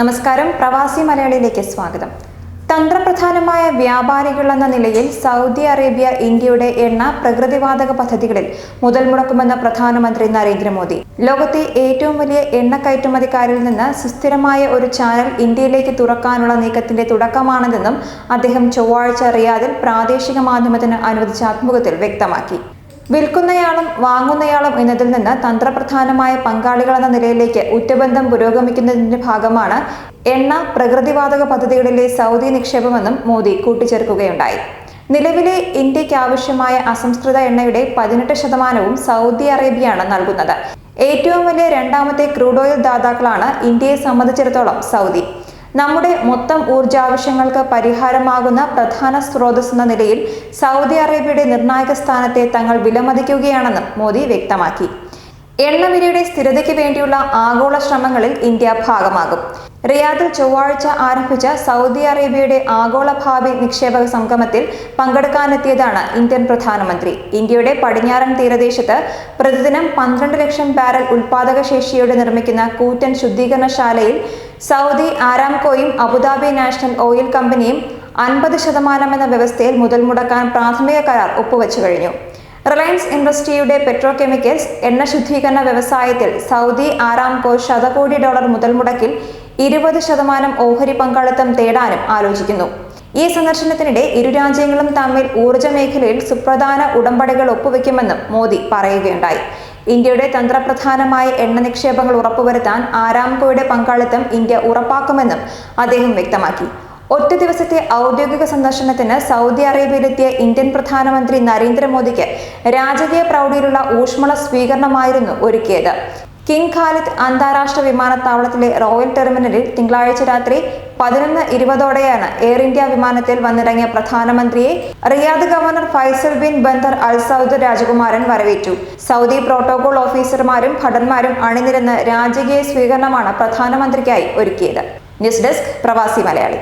നമസ്കാരം. പ്രവാസി മലയാളിയിലേക്ക് സ്വാഗതം. തന്ത്രപ്രധാനമായ വ്യാപാരികൾ എന്ന നിലയിൽ സൗദി അറേബ്യ ഇന്ത്യയുടെ എണ്ണ പ്രകൃതിവാതക പദ്ധതികളിൽ മുതൽ മുടക്കുമെന്ന് പ്രധാനമന്ത്രി നരേന്ദ്രമോദി. ലോകത്തെ ഏറ്റവും വലിയ എണ്ണ കയറ്റുമതിക്കാരിൽ നിന്ന് സുസ്ഥിരമായ ഒരു ചാനൽ ഇന്ത്യയിലേക്ക് തുറക്കാനുള്ള നീക്കത്തിന്റെ തുടക്കമാണെന്നും അദ്ദേഹം ചൊവ്വാഴ്ച റിയാദിൽ പ്രാദേശിക മാധ്യമത്തിന് അനുവദിച്ച അഭിമുഖത്തിൽ വ്യക്തമാക്കി. വിൽക്കുന്നയാളും വാങ്ങുന്നയാളും എന്നതിൽ നിന്ന് തന്ത്രപ്രധാനമായ പങ്കാളികൾ എന്ന നിലയിലേക്ക് ഉറ്റബന്ധം പുരോഗമിക്കുന്നതിന്റെ ഭാഗമാണ് എണ്ണ പ്രകൃതിവാതക പദ്ധതികളിലെ സൗദി നിക്ഷേപമെന്നും മോദി കൂട്ടിച്ചേർക്കുകയുണ്ടായി. നിലവിലെ ഇന്ത്യയ്ക്ക് ആവശ്യമായ അസംസ്കൃത എണ്ണയുടെ പതിനെട്ട് ശതമാനവും സൗദി അറേബ്യയാണ് നൽകുന്നത്. ഏറ്റവും വലിയ രണ്ടാമത്തെ ക്രൂഡ് ഓയിൽ ദാതാക്കളാണ് ഇന്ത്യയെ സംബന്ധിച്ചിടത്തോളം സൗദി. നമ്മുടെ മൊത്തം ഊർജാവശ്യങ്ങൾക്ക് പരിഹാരമാകുന്ന പ്രധാന സ്രോതസ് എന്ന നിലയിൽ സൗദി അറേബ്യയുടെ നിർണായക സ്ഥാനത്തെ തങ്ങൾ വിലമതിക്കുകയാണെന്നും മോദി വ്യക്തമാക്കി. എണ്ണവിലയുടെ സ്ഥിരതയ്ക്ക് വേണ്ടിയുള്ള ആഗോള ശ്രമങ്ങളിൽ ഇന്ത്യ ഭാഗമാകും. റിയാദിൽ ചൊവ്വാഴ്ച ആരംഭിച്ച സൗദി അറേബ്യയുടെ ആഗോള ഭാവി നിക്ഷേപക സംഗമത്തിൽ പങ്കെടുക്കാനെത്തിയതാണ് ഇന്ത്യൻ പ്രധാനമന്ത്രി. ഇന്ത്യയുടെ പടിഞ്ഞാറൻ തീരദേശത്ത് പ്രതിദിനം പന്ത്രണ്ട് ലക്ഷം ബാരൽ ഉൽപാദക ശേഷിയോടെ നിർമ്മിക്കുന്ന കൂറ്റൻ ശുദ്ധീകരണശാലയിൽ സൗദി ആരാംകോയും അബുദാബി നാഷണൽ ഓയിൽ കമ്പനിയും അൻപത് ശതമാനം എന്ന വ്യവസ്ഥയിൽ മുതൽ മുടക്കാൻ പ്രാഥമിക കരാർ ഒപ്പുവച്ചു കഴിഞ്ഞു. റിലയൻസ് ഇൻഡസ്ട്രിയുടെ പെട്രോ കെമിക്കൽസ് എണ്ണ ശുദ്ധീകരണ വ്യവസായത്തിൽ സൗദി ആരാംകോ ശതകോടി ഡോളർ മുതൽ മുടക്കിൽ ഇരുപത് ശതമാനം ഓഹരി പങ്കാളിത്തം തേടാനും ആലോചിക്കുന്നു. ഈ സന്ദർശനത്തിനിടെ ഇരു രാജ്യങ്ങളും തമ്മിൽ ഊർജ മേഖലയിൽ സുപ്രധാന ഉടമ്പടികൾ ഒപ്പുവെക്കുമെന്നും മോദി പറയുകയുണ്ടായി. ഇന്ത്യയുടെ തന്ത്രപ്രധാനമായ എണ്ണ നിക്ഷേപങ്ങൾ ഉറപ്പുവരുത്താൻ ആരാംകോയുടെ പങ്കാളിത്തം ഇന്ത്യ ഉറപ്പാക്കുമെന്നും അദ്ദേഹം വ്യക്തമാക്കി. ഒറ്റ ദിവസത്തെ ഔദ്യോഗിക സന്ദർശനത്തിന് സൗദി അറേബ്യയിലെത്തിയ ഇന്ത്യൻ പ്രധാനമന്ത്രി നരേന്ദ്രമോദിക്ക് രാജകീയ പ്രൗഢിയിലുള്ള ഊഷ്മള സ്വീകരണമായിരുന്നു ഒരുക്കിയത്. കിങ് ഖാലിദ് അന്താരാഷ്ട്ര വിമാനത്താവളത്തിലെ റോയൽ ടെർമിനലിൽ തിങ്കളാഴ്ച രാത്രി പതിനൊന്ന് ഇരുപതോടെയാണ് എയർ ഇന്ത്യ വിമാനത്തിൽ വന്നിറങ്ങിയ പ്രധാനമന്ത്രിയെ Riyadh governor Faisal bin Bandar al Saud രാജകുമാരൻ വരവേറ്റു. സൗദി പ്രോട്ടോകോൾ ഓഫീസർമാരും ഭടന്മാരും അണിനിരന്ന് രാജകീയ സ്വീകരണമാണ് പ്രധാനമന്ത്രിക്കായി ഒരുക്കിയത്. ന്യൂസ് ഡെസ്ക് പ്രവാസി മലയാളി.